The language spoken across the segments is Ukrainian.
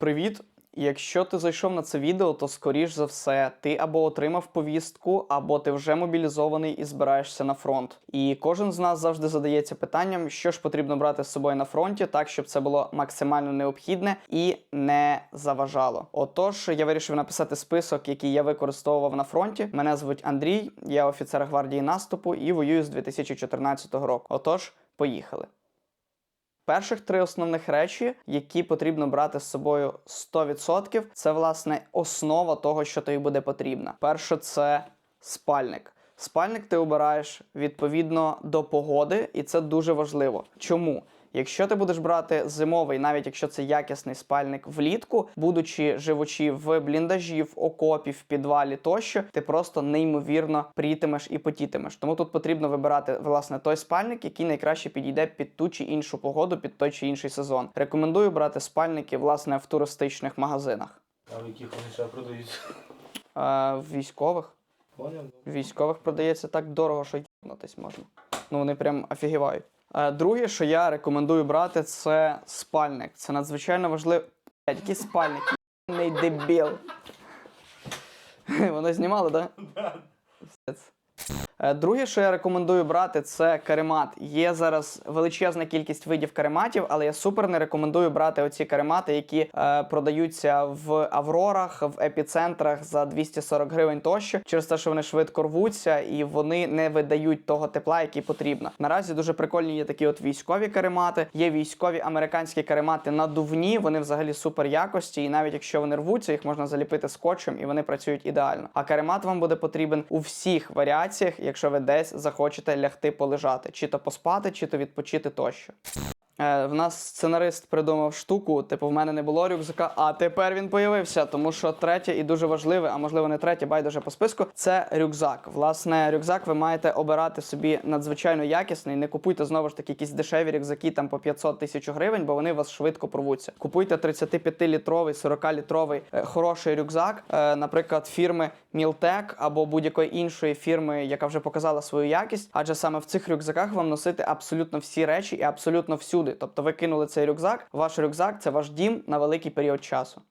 Привіт! Якщо ти зайшов на це відео, то скоріш за все ти або отримав повістку, або ти вже мобілізований і збираєшся на фронт. І кожен з нас завжди задається питанням, що ж потрібно брати з собою на фронті, так щоб це було максимально необхідне і не заважало. Отож, я вирішив написати список, який я використовував на фронті. Мене звуть Андрій, я офіцер гвардії наступу і воюю з 2014 року. Отож, поїхали. Перших три основних речі, які потрібно брати з собою 100%, це власне основа того, що тобі буде потрібно. Перше, це спальник. Спальник ти обираєш відповідно до погоди, і це дуже важливо. Чому? Якщо ти будеш брати зимовий, навіть якщо це якісний спальник влітку, будучи живучи в бліндажі, в окопі, в підвалі тощо, ти просто неймовірно прітимеш і потітимеш. Тому тут потрібно вибирати власне той спальник, який найкраще підійде під ту чи іншу погоду, під той чи інший сезон. Рекомендую брати спальники власне в туристичних магазинах. А в яких вони ще продаються? А, в військових. Поняв? В військових продається так дорого, що їбнутись можна. Ну вони прям офігівають. Е, Друге, що я рекомендую брати, це спальник. Це надзвичайно важливо. Який спальник? Не дебіл. Воно знімало, так? Да? Е, Друге, що я рекомендую брати, це каремат. Є зараз величезна кількість видів карематів, але я супер не рекомендую брати оці каремати, які е, продаються в Аврорах, в епіцентрах за 240 гривень тощо, через те, що вони швидко рвуться і вони не видають того тепла, який потрібно. Наразі дуже прикольні є такі от військові каремати. Є військові американські каремати надувні. Вони взагалі супер якості, і навіть якщо вони рвуться, їх можна заліпити скотчем і вони працюють ідеально. А каремат вам буде потрібен у всіх варіаціях, якщо ви десь захочете лягти полежати, чи то поспати, чи то відпочити тощо. Е, в нас сценарист придумав штуку, типу, в мене не було рюкзака, а тепер він появився. Тому що третє і дуже важливе, а можливо не третє, байдуже по списку, це рюкзак. Власне, рюкзак ви маєте обирати собі надзвичайно якісний. Не купуйте знову ж таки якісь дешеві рюкзаки там по 500 тисяч гривень, бо вони вас швидко порвуться. Купуйте 35-літровий, 40-літровий е, хороший рюкзак, е, наприклад, фірми Мілтек або будь-якої іншої фірми, яка вже показала свою якість. Адже саме в цих рюкзаках вам носити абсолютно всі речі і абсолютно всюди. Тобто ви кинули цей рюкзак, ваш рюкзак це ваш дім на великий період часу.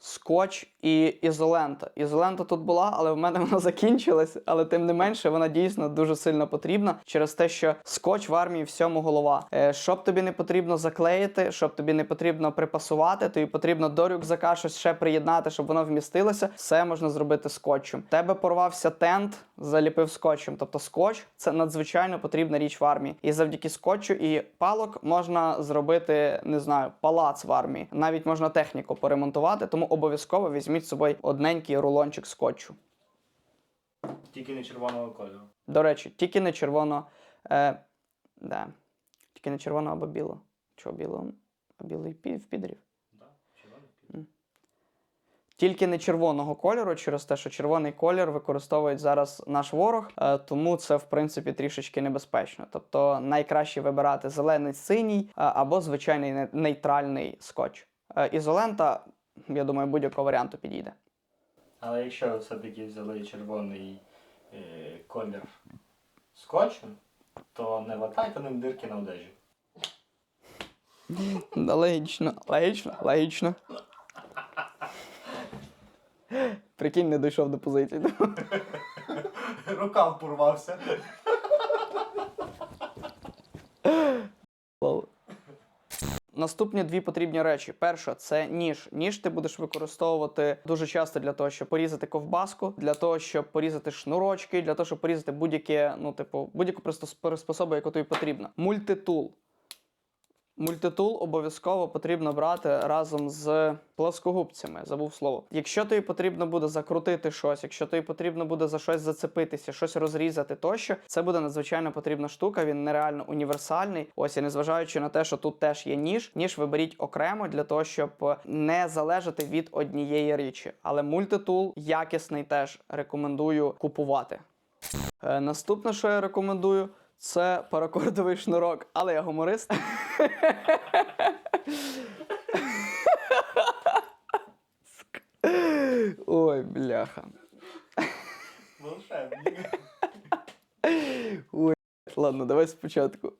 Скотч і ізолента. Ізолента тут була, але в мене вона закінчилась. Але тим не менше, вона дійсно дуже сильно потрібна через те, що скотч в армії всьому голова. Е, щоб тобі не потрібно заклеїти, щоб тобі не потрібно припасувати, тобі потрібно до рюкзака щось ще приєднати, щоб воно вмістилося. Все можна зробити скотчем. Тебе порвався тент, заліпив скотчем. Тобто скотч це надзвичайно потрібна річ в армії. І завдяки скотчу і палок можна зробити, не знаю, палац в армії. Навіть можна техніку поремонтувати, тому обов'язково візьміть з собою одненький рулончик скотчу. Тільки не червоного кольору. До речі, тільки не червоно. Е, да. Тільки не червоно або біло. Чого біло? А білий в підрів. Да? Тільки не червоного кольору, через те, що червоний колір використовують зараз наш ворог, е, тому це в принципі трішечки небезпечно. Тобто найкраще вибирати зелений, синій е, або звичайний нейтральний скотч. Е, Ізолента, я думаю, будь-якого варіанту підійде. Але якщо ви все-таки взяли червоний е, колір скотчем, то не латайте ним дирки на одежі. Да, Логічно, логічно, логічно. Прикинь, не дійшов до позиції. Рукав порвався. Наступні дві потрібні речі. Перша це ніж. Ніж ти будеш використовувати дуже часто для того, щоб порізати ковбаску, для того, щоб порізати шнурочки, для того, щоб порізати будь-яке, ну, типу, будь-яку просто приспособу, яку тобі потрібна. Мультитул. Мультитул обов'язково потрібно брати разом з плоскогубцями. Забув слово. Якщо тобі потрібно буде закрутити щось, якщо тобі потрібно буде за щось зацепитися, щось розрізати тощо, це буде надзвичайно потрібна штука. Він нереально універсальний. Ось і незважаючи на те, що тут теж є ніж, ніж виберіть окремо для того, щоб не залежати від однієї річі. Але мультитул якісний теж рекомендую купувати. Е, наступне, що я рекомендую, це паракордовий шнурок, але я гуморист. Ой, бляха. Волшебник. Ладно, давай спочатку.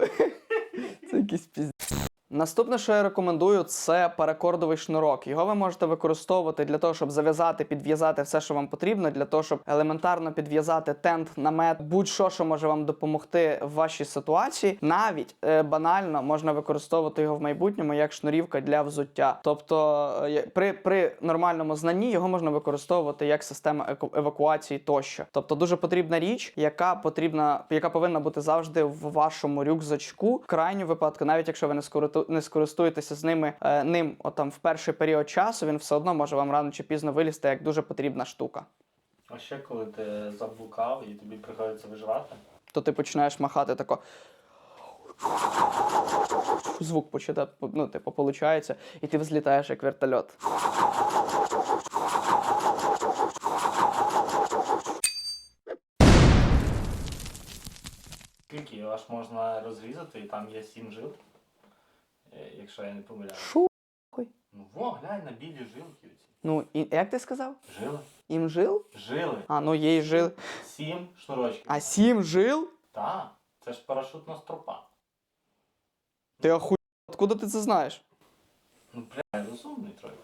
Це якийсь пізд... Наступне, що я рекомендую, це паракордовий шнурок. Його ви можете використовувати для того, щоб зав'язати, підв'язати все, що вам потрібно, для того, щоб елементарно підв'язати тент, намет, будь-що, що може вам допомогти в вашій ситуації. Навіть е, банально можна використовувати його в майбутньому як шнурівка для взуття. Тобто, е, при, при нормальному знанні його можна використовувати як система евакуації тощо. Тобто, дуже потрібна річ, яка потрібна, яка повинна бути завжди в вашому рюкзачку. В крайню випадку, навіть якщо ви не скориту- не скористуєтеся з ними е, ним, отам в перший період часу, він все одно може вам рано чи пізно вилізти як дуже потрібна штука. А ще коли ти заблукав і тобі приходиться виживати, То ти починаєш махати тако. Звук починає, ну, типу, получається, і ти взлітаєш як вертольот. скільки аж можна розрізати, і там є сім жил, якщо я не помиляюсь. Шу. Ну во, глянь на білі жилки оці. Ну, і як ти сказав? Жили. Ім жил? Жили. А, ну є й жил. Сім шнурочків. А сім жил? Та, це ж парашутна стропа. Ти охуй. Откуда ти це знаєш? Ну, бля, розумний трохи.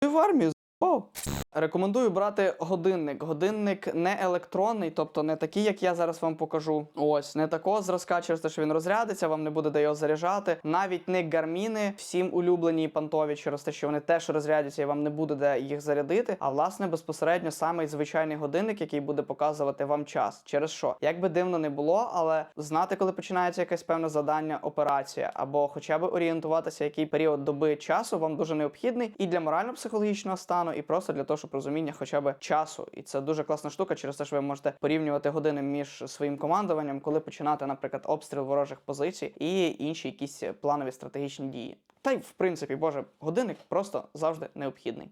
Ти в армію з***ав. Рекомендую брати годинник. Годинник не електронний, тобто не такий, як я зараз вам покажу. Ось, не такого зразка, через те, що він розрядиться, вам не буде де його заряджати. Навіть не гарміни, всім улюблені пантові, через те, що вони теж розрядяться і вам не буде де їх зарядити. А власне безпосередньо самий звичайний годинник, який буде показувати вам час. Через що? Як би дивно не було, але знати, коли починається якесь певне завдання, операція, або хоча б орієнтуватися, який період доби часу вам дуже необхідний і для морально-психологічного стану, і просто для того, щоб розуміння хоча б часу. І це дуже класна штука, через те, що ви можете порівнювати години між своїм командуванням, коли починати, наприклад, обстріл ворожих позицій і інші якісь планові стратегічні дії. Та й в принципі, боже, годинник просто завжди необхідний.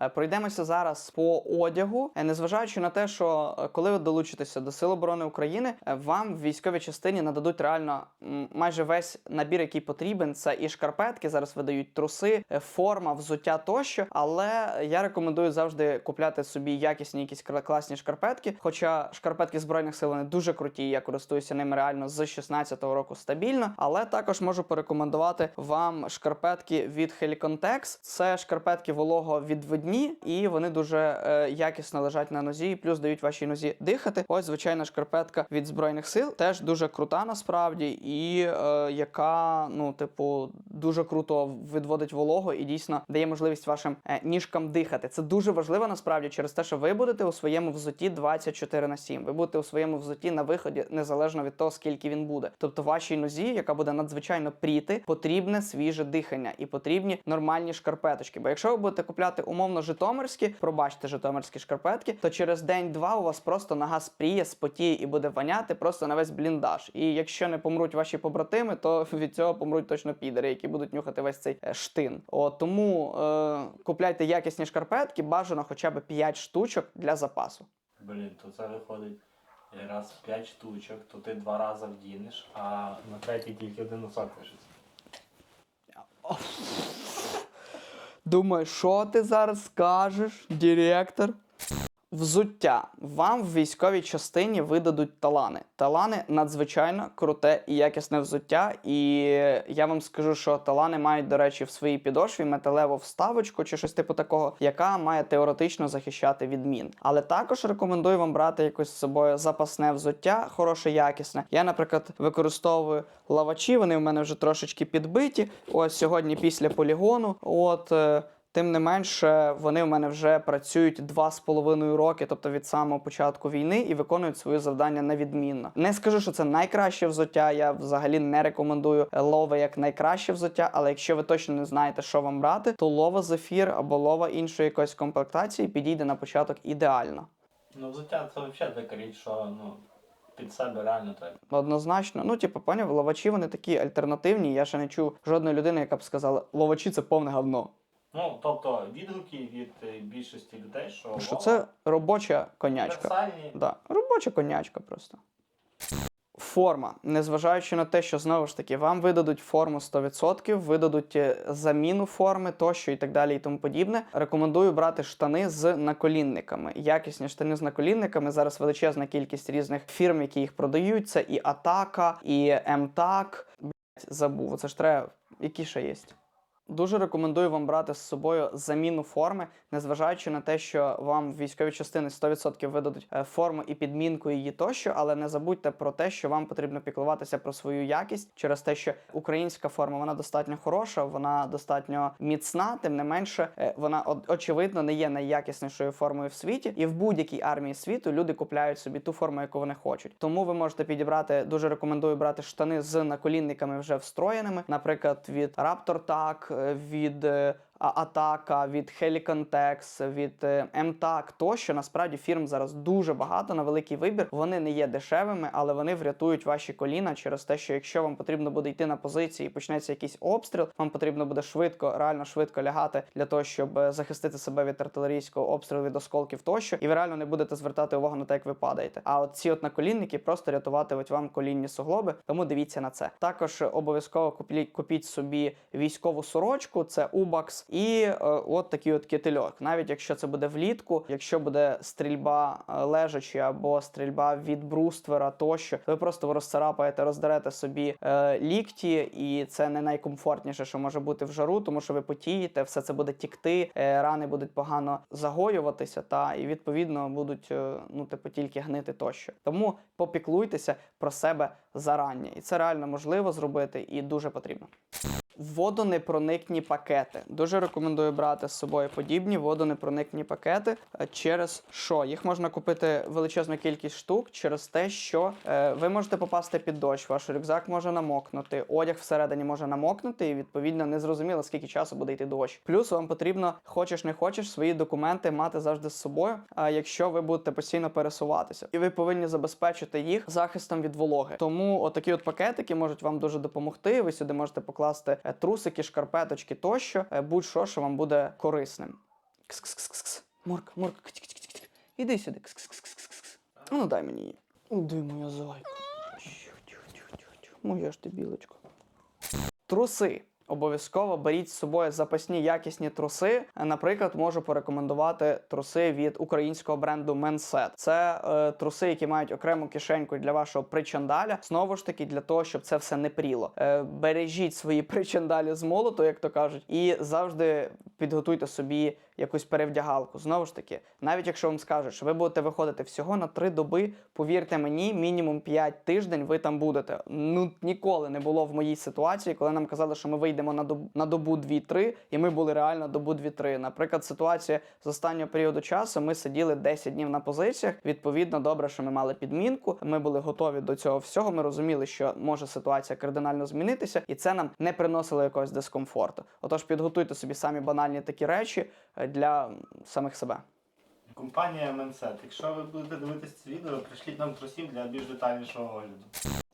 Е, Пройдемося зараз по одягу, Е, незважаючи на те, що е, коли ви долучитеся до Сил оборони України, вам в військовій частині нададуть реально майже весь набір, який потрібен. Це і шкарпетки, зараз видають труси, форма, взуття тощо. Але я рекомендую завжди купляти собі якісні якісь класні шкарпетки. Хоча шкарпетки збройних сил вони дуже круті, я користуюся ними реально з 16-го року стабільно. Але також можу порекомендувати вам шкарпетки від Helicontex. Це шкарпетки вологовідведні, і вони дуже е, якісно лежать на нозі, плюс дають вашій нозі дихати. Ось звичайна шкарпетка від збройних сил, теж дуже крута насправді, і е, яка, ну, типу, дуже круто відводить вологу і дійсно дає можливість вашим е, ніжкам дихати. Це дуже важливо насправді через те, що ви будете у своєму взуті 24 на 7. Ви будете у своєму взуті на виході незалежно від того, скільки він буде. Тобто вашій нозі, яка буде надзвичайно пріти, потрібне свіже дихання і потрібні нормальні шкарпеточки. Бо якщо ви будете купляти умовно житомирські, пробачте житомирські шкарпетки, то через день-два у вас просто нога спріє, спотіє і буде воняти просто на весь бліндаж. І якщо не помруть ваші побратими, то від цього помруть точно підери, які будуть нюхати весь цей е, штин. О, тому е, купляйте якісні шкарпетки, бажано хоча б 5 штучок для запасу. Блін, то це виходить е, раз в п'ять штучок, то ти два рази вдінеш, а на третій тільки один носок лишиться. Думаю, що ти зараз скажеш, директор? Взуття. Вам в військовій частині видадуть талани. Талани надзвичайно круте і якісне взуття. І я вам скажу, що талани мають, до речі, в своїй підошві металеву вставочку чи щось типу такого, яка має теоретично захищати від мін. Але також рекомендую вам брати якось з собою запасне взуття, хороше, якісне. Я, наприклад, використовую лавачі, вони в мене вже трошечки підбиті. Ось сьогодні після полігону. От. Тим не менше, вони в мене вже працюють два з половиною роки, тобто від самого початку війни, і виконують свої завдання на відмінно. Не скажу, що це найкраще взуття. Я взагалі не рекомендую лови як найкраще взуття, але якщо ви точно не знаєте, що вам брати, то лова зефір або лова іншої якоїсь комплектації підійде на початок ідеально. Ну, взуття це взагалі така річ, що ну, під себе реально треба. Однозначно, ну типу, поняв, ловачі вони такі альтернативні. Я ще не чув жодної людини, яка б сказала, ловачі це повне говно. Ну, тобто відгуки від е, більшості людей, що, Що це робоча конячка. Да, робоча конячка просто. Форма. Незважаючи на те, що знову ж таки вам видадуть форму 100%, видадуть е, заміну форми тощо і так далі і тому подібне. Рекомендую брати штани з наколінниками. Якісні штани з наколінниками. Зараз величезна кількість різних фірм, які їх продають. Це і Атака, і МТАК. Блять, забув. Оце ж треба, які ще є. Дуже рекомендую вам брати з собою заміну форми, незважаючи на те, що вам в військовій частини 100% видадуть е, форму і підмінку її тощо, але не забудьте про те, що вам потрібно піклуватися про свою якість через те, що українська форма вона достатньо хороша, вона достатньо міцна, тим не менше, е, вона очевидно не є найякіснішою формою в світі, і в будь-якій армії світу люди купляють собі ту форму, яку вони хочуть. Тому ви можете підібрати. Дуже рекомендую брати штани з наколінниками вже встроєними, наприклад, від Raptor е, від е, Атака, від Helicantex, від е, MTAC тощо. Насправді фірм зараз дуже багато на великий вибір. Вони не є дешевими, але вони врятують ваші коліна через те, що якщо вам потрібно буде йти на позиції і почнеться якийсь обстріл, вам потрібно буде швидко, реально швидко лягати для того, щоб е, захистити себе від артилерійського обстрілу, від осколків тощо, і ви реально не будете звертати увагу на те, як ви падаєте. А от ці от наколінники просто рятуватимуть вам колінні суглоби, тому дивіться на це. Також е, обов'язково купіть, купіть собі військову сорочку, це І е, от такий от кітельок. Навіть якщо це буде влітку, якщо буде стрільба е, лежачі або стрільба від бруствера тощо, ви просто розцарапаєте, роздерете собі е, лікті, і це не найкомфортніше, що може бути в жару, тому що ви потієте, все це буде тікти, е, рани будуть погано загоюватися, та і відповідно будуть е, ну типу тільки гнити тощо. Тому попіклуйтеся про себе зарання, і це реально можливо зробити і дуже потрібно. Водонепроникні пакети. Дуже рекомендую брати з собою подібні водонепроникні пакети. Е, Через що? Їх можна купити величезну кількість штук через те, що е, ви можете попасти під дощ, ваш рюкзак може намокнути, одяг всередині може намокнути, і відповідно не зрозуміло, скільки часу буде йти дощ. Плюс вам потрібно, хочеш не хочеш, свої документи мати завжди з собою. А якщо ви будете постійно пересуватися, і ви повинні забезпечити їх захистом від вологи. Тому отакі от пакетики можуть вам дуже допомогти. Ви сюди можете покласти е, трусики, шкарпеточки тощо, е, будь-що, що вам буде корисним. Кс-кс-кс-кс. Морк, морк, кс-кс-кс-кс. іди сюди. Кс-кс-кс-кс. Ну дай мені її. Іди, моя зайка. Моя ж ти білочка. Труси. Обов'язково беріть з собою запасні якісні труси. Наприклад, можу порекомендувати труси від українського бренду Menset. Це е, труси, які мають окрему кишеньку для вашого причандаля. Знову ж таки, для того, щоб це все не пріло. Е, бережіть свої причандалі з молоту, як то кажуть, і завжди підготуйте собі якусь перевдягалку. Знову ж таки, навіть якщо вам скажуть, що ви будете виходити всього на три доби, повірте мені, мінімум 5 тиждень ви там будете. Ну ніколи не було в моїй ситуації, коли нам казали, що ми вийдемо на добу на добу 2-3, і ми були реально добу 2-3. Наприклад, ситуація з останнього періоду часу. Ми сиділи 10 днів на позиціях. Відповідно, добре, що ми мали підмінку. Ми були готові до цього всього. Ми розуміли, що може ситуація кардинально змінитися, і це нам не приносило якогось дискомфорту. Отож, підготуйте собі самі банальні такі речі для самих себе. Компанія Менсет. Якщо ви будете дивитися це відео, пришліть нам трусів для більш детальнішого огляду.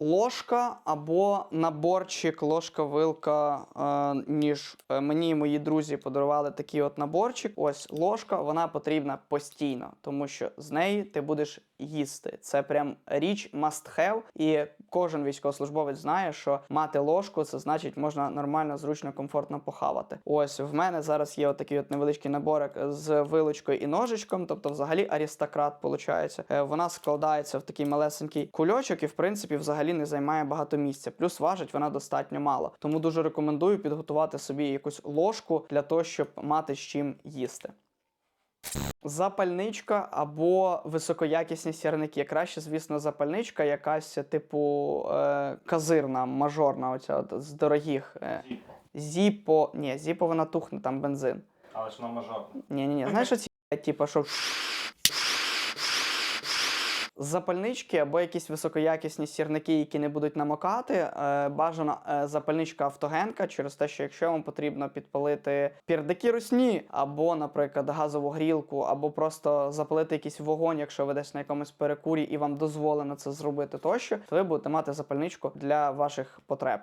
Ложка або наборчик, ложка, вилка, е, ніж Е, мені і мої друзі подарували такий от наборчик. Ось ложка, вона потрібна постійно, тому що з неї ти будеш їсти. Це прям річ must have. І кожен військовослужбовець знає, що мати ложку це значить можна нормально, зручно, комфортно похавати. Ось в мене зараз є отакий от невеличкий наборик з вилочкою і ножичком, тобто, взагалі аристократ виходить. Вона складається в такий малесенький кульочок і, в принципі, взагалі не займає багато місця. Плюс важить вона достатньо мало. Тому дуже рекомендую підготувати собі якусь ложку для того, щоб мати з чим їсти. Запальничка або високоякісні сірники. Краще, звісно, запальничка, якась типу е, казирна, мажорна, оця от, з дорогих. Е, Зіпо. зіпо. Ні, зіпо вона тухне, там бензин. Але ж на мажор. Ні, ні, ні. Знаєш, оці, типу, що. Запальнички або якісь високоякісні сірники, які не будуть намокати. Е, бажано е, запальничка автогенка через те, що якщо вам потрібно підпалити пірдаки русні, або, наприклад, газову грілку, або просто запалити якийсь вогонь, якщо ви десь на якомусь перекурі і вам дозволено це зробити тощо, то ви будете мати запальничку для ваших потреб.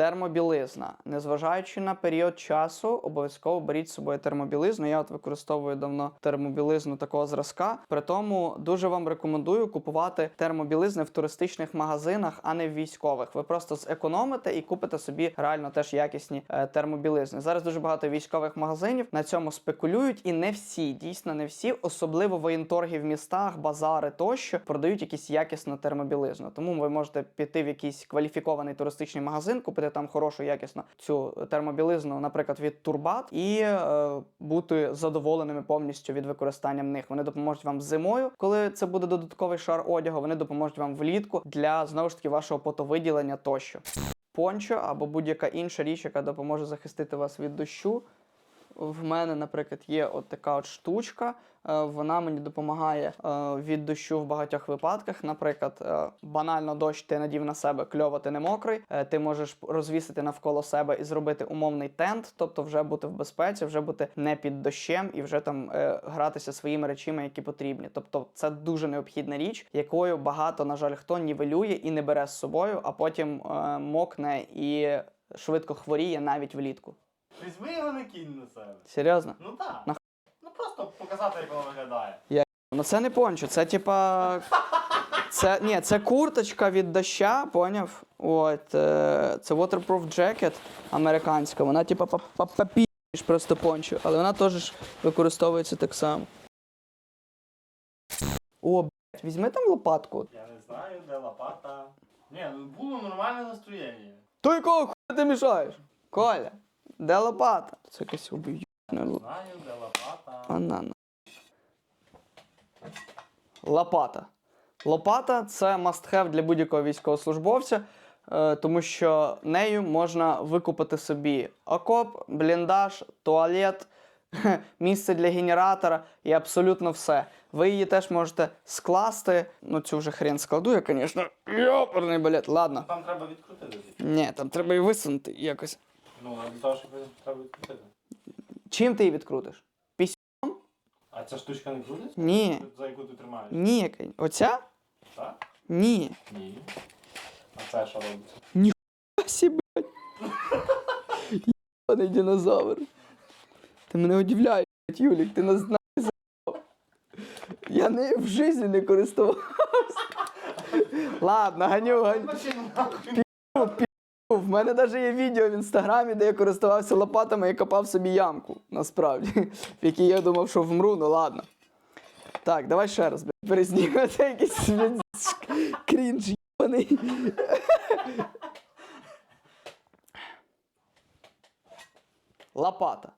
Термобілизна. Незважаючи на період часу, обов'язково беріть з собою термобілизну. Я от використовую давно термобілизну такого зразка. При тому дуже вам рекомендую купувати термобілизни в туристичних магазинах, а не в військових. Ви просто зекономите і купите собі реально теж якісні е, термобілизни. Зараз дуже багато військових магазинів на цьому спекулюють, і не всі, дійсно не всі, особливо воєнторги в містах, базари тощо продають якісь якісну термобілизну. Тому ви можете піти в якийсь кваліфікований туристичний магазин, купити там хорошу якісну цю термобілизну, наприклад, від Турбат, і е, бути задоволеними повністю від використання них. Вони допоможуть вам зимою, коли це буде додатковий шар одягу. Вони допоможуть вам влітку для знову ж таки вашого потовиділення тощо. Пончо або будь-яка інша річ, яка допоможе захистити вас від дощу. В мене, наприклад, є от така от штучка. е, Вона мені допомагає е, від дощу в багатьох випадках. Наприклад, е, банально дощ ти надів на себе, кльово ти не мокрий. Ти можеш розвісити навколо себе і зробити умовний тент, тобто вже бути в безпеці, вже бути не під дощем і вже там гратися своїми речами, які потрібні. Тобто, це дуже необхідна річ, якою багато, на жаль, хто нівелює і не бере з собою, а потім мокне і швидко хворіє навіть влітку. Візьми його не кинь на себе. Серйозно? Ну так. Нах- Ну просто показати, як воно виглядає. Ну це не пончо, це типа. Це, ні, це курточка від доща, поняв? От, е, це waterproof jacket американська. Вона типа па- па- папіж просто пончо, але вона теж використовується так само. О, блядь, візьми там лопатку. Я не знаю, де лопата. Ні, ну було нормальне настроєння. То якого хуя ти мішаєш? Коля, де лопата? Це якась об'єднана знаю, де лопата. Банана. Лопата. Лопата це must-have для будь-якого військовослужбовця, е, тому що нею можна викупити собі окоп, бліндаж, туалет, місце для генератора і абсолютно все. Ви її теж можете скласти. Ну, цю вже хрен складу, я, звісно. Йоперний балет. Ладно. Там треба відкрутити. Ні, там треба її висунути якось. Ну, а для того, щоб треба відкрутити. Чим ти її відкрутиш? А ця штучка не крутиться? Ні. За яку ти тримаєш? Ні, оця? Так? Ні. Ні. А це що робиться? Сі, блядь. Єбаний динозавр. Ти мене удивляєш, блядь, Юлік, ти нас знаєш. заїбав. Я нею в житті не користувався. Ладно, ганю, ганю. В мене навіть є відео в інстаграмі, де я користувався лопатами і копав собі ямку, насправді. В якій я думав, що вмру, ну ладно. Так, давай ще раз, блядь, перезнімемо. Якийсь крінж єбаний. Лопата.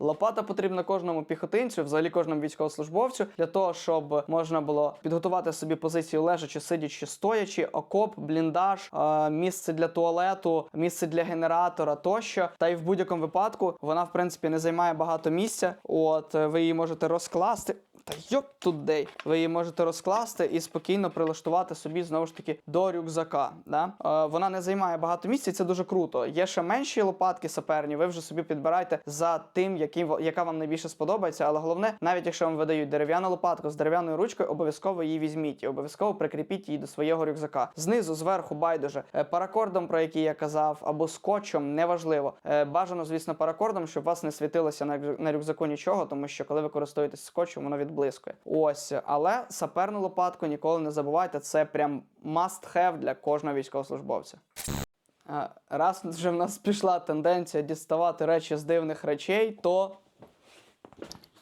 Лопата потрібна кожному піхотинцю, взагалі кожному військовослужбовцю, для того, щоб можна було підготувати собі позицію лежачи, сидячи, стоячи, окоп, бліндаж, е, місце для туалету, місце для генератора тощо. Та й в будь-якому випадку вона, в принципі, не займає багато місця. От е, ви її можете розкласти. Та йоп тудей. Ви її можете розкласти і спокійно прилаштувати собі знову ж таки до рюкзака. Да? Е, вона не займає багато місця, і це дуже круто. Є ще менші лопатки саперні. Ви вже собі підбирайте за тим, який, ва- яка вам найбільше сподобається. Але головне, навіть якщо вам видають дерев'яну лопатку з дерев'яною ручкою, обов'язково її візьміть і обов'язково прикріпіть її до свого рюкзака. Знизу, зверху, байдуже. Е, Паракордом, про який я казав, або скотчем, неважливо. Е, Бажано, звісно, паракордом, щоб вас не світилося на рюкзаку нічого, тому що коли ви користуєтесь скотчем, воно відблискує. Ось, але саперну лопатку ніколи не забувайте. Це прям must have для кожного військовослужбовця. Раз вже в нас пішла тенденція діставати речі з дивних речей, то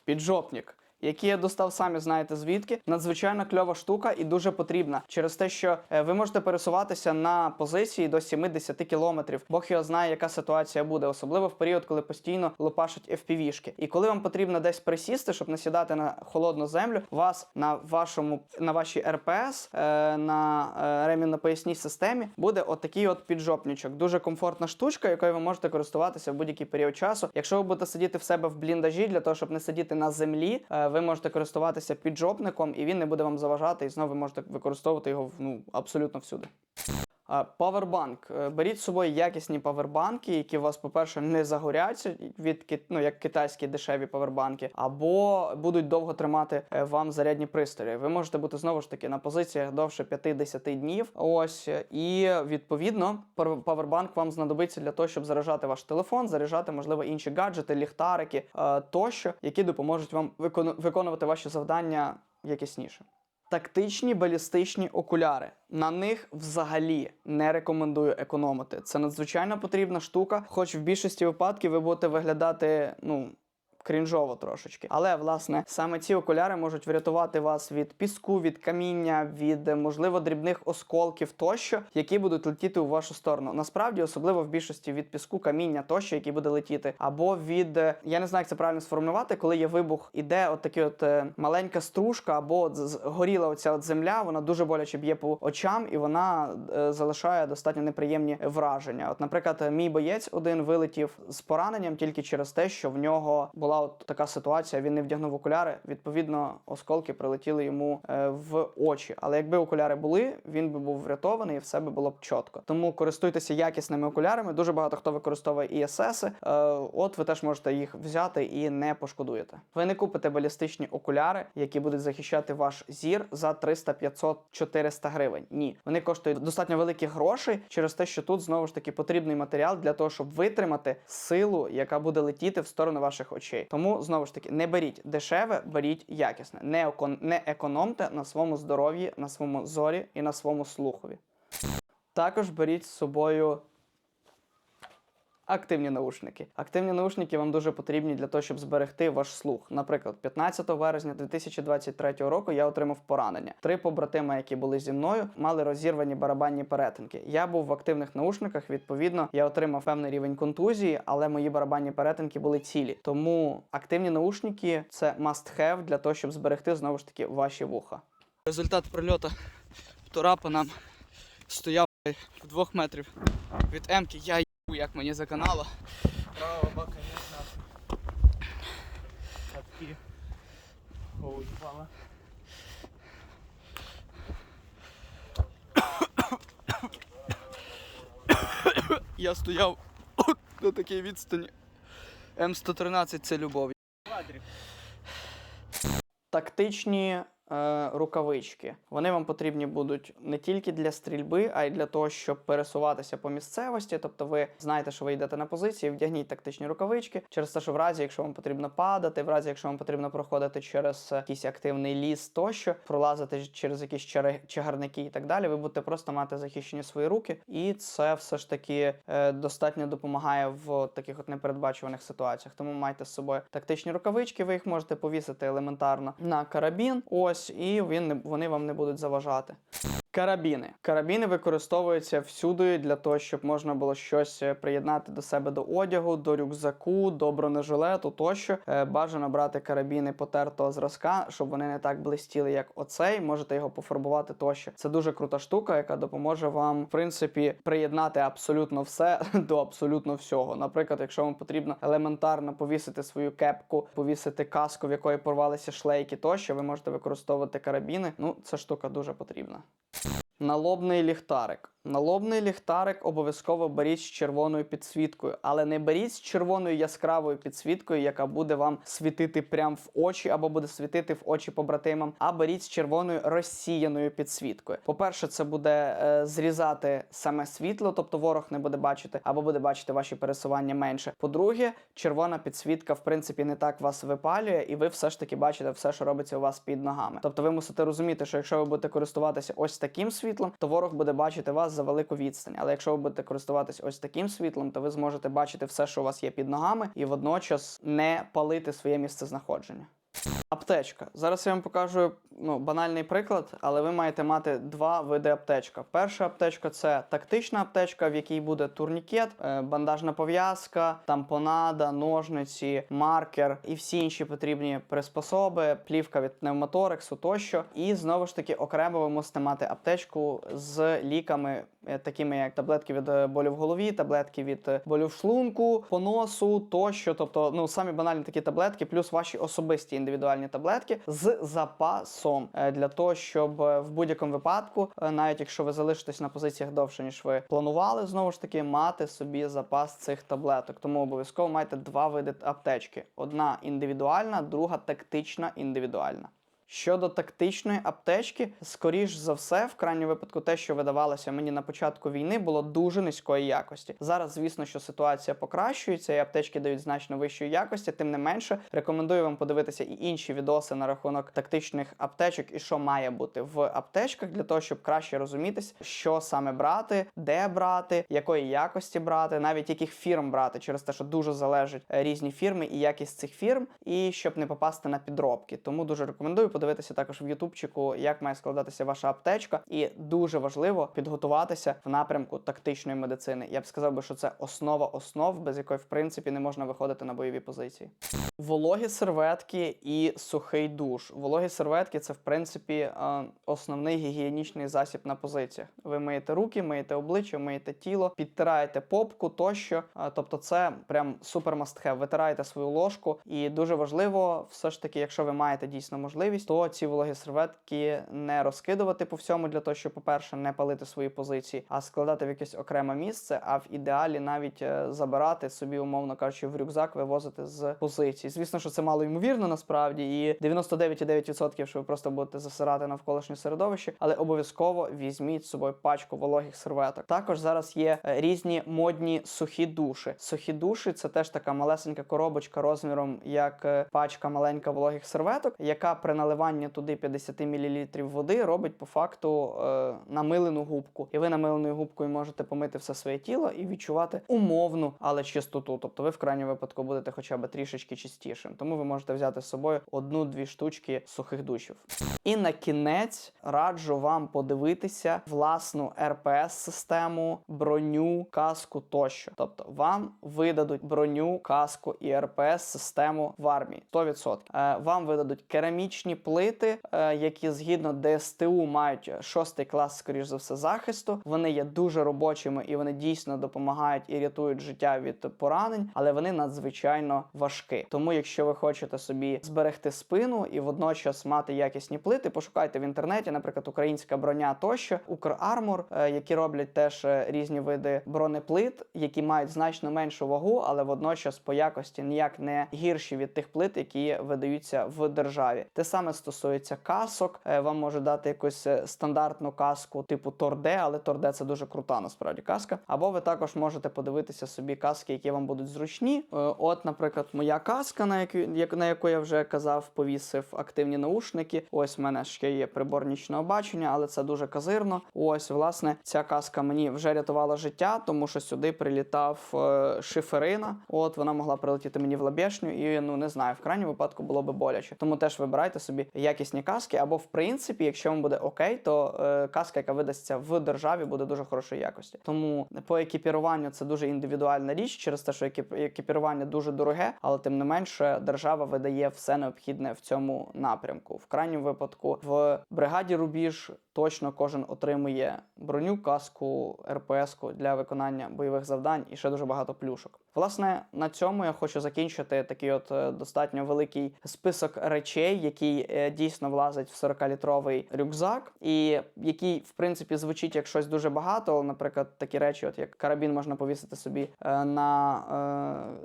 піджопник. Який я достав самі знаєте звідки. Надзвичайно кльова штука і дуже потрібна через те, що е, ви можете пересуватися на позиції до 70 кілометрів. Бог його знає, яка ситуація буде, особливо в період, коли постійно лопашать FPV-шки. І коли вам потрібно десь присісти, щоб не сідати на холодну землю, вас на вашому на вашій РПС е, на е, ремінно-поясній системі буде отакий от піджопничок. Дуже комфортна штучка, якою ви можете користуватися в будь-який період часу. Якщо ви будете сидіти в себе в бліндажі для того, щоб не сидіти на землі, е, ви можете користуватися піджопником, і він не буде вам заважати, і знову ви можете використовувати його ну абсолютно всюди. Павербанк. Е, Беріть з собою якісні павербанки, які у вас, по-перше, не загоряться від ну, як китайські дешеві павербанки, або будуть довго тримати е, вам зарядні пристрої. Ви можете бути знову ж таки на позиціях довше 5-10 днів. Ось е, і відповідно павербанк вам знадобиться для того, щоб заряджати ваш телефон, заряджати, можливо, інші гаджети, ліхтарики тощо, які допоможуть вам виконувати ваші завдання якісніше. Тактичні балістичні окуляри. На них взагалі не рекомендую економити. Це надзвичайно потрібна штука, хоч в більшості випадків ви будете виглядати, ну. Крінжово трошечки. Але власне саме ці окуляри можуть врятувати вас від піску, від каміння, від е, можливо дрібних осколків тощо, які будуть летіти у вашу сторону. Насправді, особливо в більшості від піску, каміння тощо, які буде летіти, або від е, я не знаю, як це правильно сформулювати, коли є вибух, іде от такі от е, маленька стружка, або от з- горіла оця от земля, вона дуже боляче б'є по очам, і вона е, залишає достатньо неприємні враження. От, наприклад, мій боєць один вилетів з пораненням тільки через те, що в нього була от така ситуація. Він не вдягнув окуляри. Відповідно, осколки прилетіли йому е, в очі. Але якби окуляри були, він би був врятований і все би було б чітко. Тому користуйтеся якісними окулярами. Дуже багато хто використовує ІСС. Е, от ви теж можете їх взяти і не пошкодуєте. Ви не купите балістичні окуляри, які будуть захищати ваш зір за 300, 500, 400 гривень. Ні, вони коштують достатньо великі гроші через те, що тут знову ж таки потрібний матеріал для того, щоб витримати силу, яка буде летіти в сторону ваших очей. Тому знову ж таки не беріть дешеве, беріть якісне. Не, окон... не економте на своєму здоров'ї, на своєму зорі і на своєму слухові. Також беріть з собою Активні наушники. Активні наушники вам дуже потрібні для того, щоб зберегти ваш слух. Наприклад, 15 березня 2023 року я отримав поранення. Три побратими, які були зі мною, мали розірвані барабанні перетинки. Я був в активних наушниках. Відповідно, я отримав певний рівень контузії, але мої барабанні перетинки були цілі. Тому активні наушники це must have для того, щоб зберегти знову ж таки ваші вуха. Результат прильоту Турапа нам стояв в двох метрів від Емки. Я як мені заканало. Права бока не Катки. Уїбала. Я стояв от на такій відстані. М113 це любов. Тактичні рукавички. Вони вам потрібні будуть не тільки для стрільби, а й для того, щоб пересуватися по місцевості. Тобто, ви знаєте, що ви йдете на позиції, вдягніть тактичні рукавички. Через те, що в разі, якщо вам потрібно падати, в разі, якщо вам потрібно проходити через е, якийсь активний ліс тощо, пролазити через якісь чари- чагарники і так далі, ви будете просто мати захищені свої руки, і це все ж таки е, достатньо допомагає в таких от непередбачуваних ситуаціях. Тому майте з собою тактичні рукавички, ви їх можете повісити елементарно на карабін. Ось, і він не, вони вам не будуть заважати. Карабіни. Карабіни використовуються всюди для того, щоб можна було щось е, приєднати до себе до одягу, до рюкзаку, до бронежилету тощо. Е, Бажано брати карабіни потертого зразка, щоб вони не так блистіли, як оцей. Можете його пофарбувати тощо. Це дуже крута штука, яка допоможе вам, в принципі, приєднати абсолютно все до абсолютно всього. Наприклад, якщо вам потрібно елементарно повісити свою кепку, повісити каску, в якої порвалися шлейки, тощо ви можете використовувати карабіни. Ну, ця штука дуже потрібна. Налобний ліхтарик. Налобний ліхтарик обов'язково беріть з червоною підсвіткою, але не беріть з червоною яскравою підсвіткою, яка буде вам світити прямо в очі або буде світити в очі побратимам, а беріть з червоною розсіяною підсвіткою. По-перше, це буде е, зрізати саме світло, тобто ворог не буде бачити, або буде бачити ваші пересування менше. По-друге, червона підсвітка, в принципі, не так вас випалює, і ви все ж таки бачите все, що робиться у вас під ногами. Тобто ви мусите розуміти, що якщо ви будете користуватися ось таким світлом, то ворог буде бачити вас за велику відстань. Але якщо ви будете користуватись ось таким світлом, то ви зможете бачити все, що у вас є під ногами, і водночас не палити своє місце знаходження. Аптечка. Зараз я вам покажу ну, банальний приклад, але ви маєте мати два види аптечка. Перша аптечка це тактична аптечка, в якій буде турнікет, е, бандажна пов'язка, тампонада, ножниці, маркер і всі інші потрібні приспособи, плівка від пневмоторексу тощо. І знову ж таки окремо ви мусите мати аптечку з ліками, е, такими як таблетки від е, болю в голові, таблетки від болю в шлунку, поносу тощо. Тобто, ну самі банальні такі таблетки, плюс ваші особисті індивідуальні індивідуальні таблетки з запасом е, для того, щоб е, в будь-якому випадку, е, навіть якщо ви залишитесь на позиціях довше, ніж ви планували, знову ж таки мати собі запас цих таблеток. Тому обов'язково майте два види аптечки: одна індивідуальна, друга тактична індивідуальна. Щодо тактичної аптечки, скоріш за все, в крайньому випадку, те, що видавалося мені на початку війни, було дуже низької якості. Зараз, звісно, що ситуація покращується, і аптечки дають значно вищої якості. Тим не менше, рекомендую вам подивитися і інші відоси на рахунок тактичних аптечок і що має бути в аптечках для того, щоб краще розумітись, що саме брати, де брати, якої якості брати, навіть яких фірм брати, через те, що дуже залежать е, різні фірми і якість цих фірм, і щоб не попасти на підробки. Тому дуже рекомендую подивитися також в Ютубчику, як має складатися ваша аптечка, і дуже важливо підготуватися в напрямку тактичної медицини. Я б сказав би, що це основа основ, без якої в принципі не можна виходити на бойові позиції. Вологі серветки і сухий душ. Вологі серветки це в принципі е, основний гігієнічний засіб на позиціях. Ви миєте руки, миєте обличчя, миєте тіло, підтираєте попку тощо. Е, Тобто, це прям супер have. Витираєте свою ложку, і дуже важливо, все ж таки, якщо ви маєте дійсно можливість, то ці вологі серветки не розкидувати по всьому для того, щоб, по-перше, не палити свої позиції, а складати в якесь окреме місце, а в ідеалі навіть е, забирати собі, умовно кажучи, в рюкзак вивозити з позиції. Звісно, що це мало ймовірно насправді, і 99,9% що ви просто будете засирати навколишнє середовище, але обов'язково візьміть з собою пачку вологих серветок. Також зараз є е, різні модні сухі душі. Сухі душі це теж така малесенька коробочка розміром, як е, пачка маленька вологих серветок, яка при наливанні туди 50 мл води робить по факту е, намилену губку. І ви намиленою губкою можете помити все своє тіло і відчувати умовну, але чистоту. Тобто ви в крайньому випадку будете хоча б трішечки чистішим. Тому ви можете взяти з собою одну-дві штучки сухих душів. І на кінець раджу вам подивитися власну РПС-систему, броню, каску тощо. Тобто вам видадуть броню, каску і РПС-систему в армії 100%. Е, вам видадуть керамічні плити, е, які згідно ДСТУ мають шостий клас, скоріш за все, захисту. Вони є дуже робочими і вони дійсно допомагають і рятують життя від поранень, але вони надзвичайно важкі. Тому, якщо ви хочете собі зберегти спину і водночас мати якісні плити, пошукайте в інтернеті, наприклад, українська броня тощо, Укрармор, е, які роблять теж е, різні види бронеплит, які мають значно меншу вагу, але водночас по якості ніяк не гірші від тих плит, які видаються в державі. Те саме стосується касок. Е, Вам можуть дати якусь е, стандартну каску типу Торде, але Торде це дуже крута насправді каска. Або ви також можете подивитися собі каски, які вам будуть зручні. Е, От, наприклад, моя каска, на яку на яку я вже казав, повісив активні наушники. Ось в мене ще є прибор нічного бачення, але це дуже казирно. Ось, власне, ця каска мені вже рятувала життя, тому що сюди прилітав шиферина. От вона могла прилетіти мені в лабешню, і ну не знаю, в крайньому випадку було би боляче. Тому теж вибирайте собі якісні каски, або в принципі, якщо вам буде окей, то е, каска, яка видасться в державі, буде дуже хорошої якості. Тому по екіпіруванню це дуже індивідуальна річ, через те, що екіп- екіпірування дуже дороге, але тим не менше держава видає все необхідне в цьому напрямку. В крайньому випадку в бригаді Рубіж точно кожен отримує броню, каску, РПС-ку для виконання бойових завдань і ще дуже багато плюшок. Власне, на цьому я хочу закінчити такий от е, достатньо великий список речей, який е, дійсно влазить в 40-літровий рюкзак, і який, в принципі, звучить як щось дуже багато. Наприклад, такі речі, от як карабін можна повісити собі е, на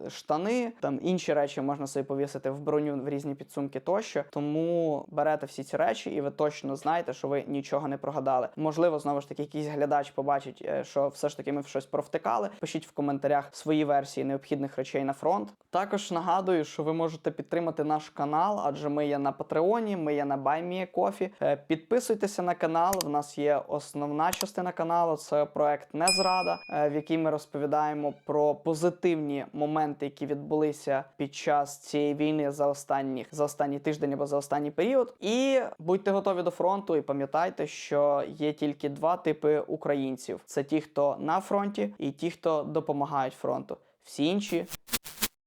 е, штани, там інші речі можна собі повісити в броню в різні підсумки тощо. Тому берете всі ці речі, і ви точно знаєте, що ви нічого не прогадали. Можливо, знову ж таки, якийсь глядач побачить, що все ж таки ми в щось провтикали. Пишіть в коментарях свої версії необхідних речей на фронт. Також нагадую, що ви можете підтримати наш канал, адже ми є на Патреоні, ми є на BuyMeACoffee. Е, Підписуйтеся на канал. В нас є основна частина каналу. Це проект Незрада, е, в якій ми розповідаємо про позитивні моменти, які відбулися під час цієї війни за останніх за останній тиждень або за останній період. І будьте готові до фронту, і пам'ятайте, що є тільки два типи українців: це ті, хто на фронті, і ті, хто допомагають фронту. Всі інші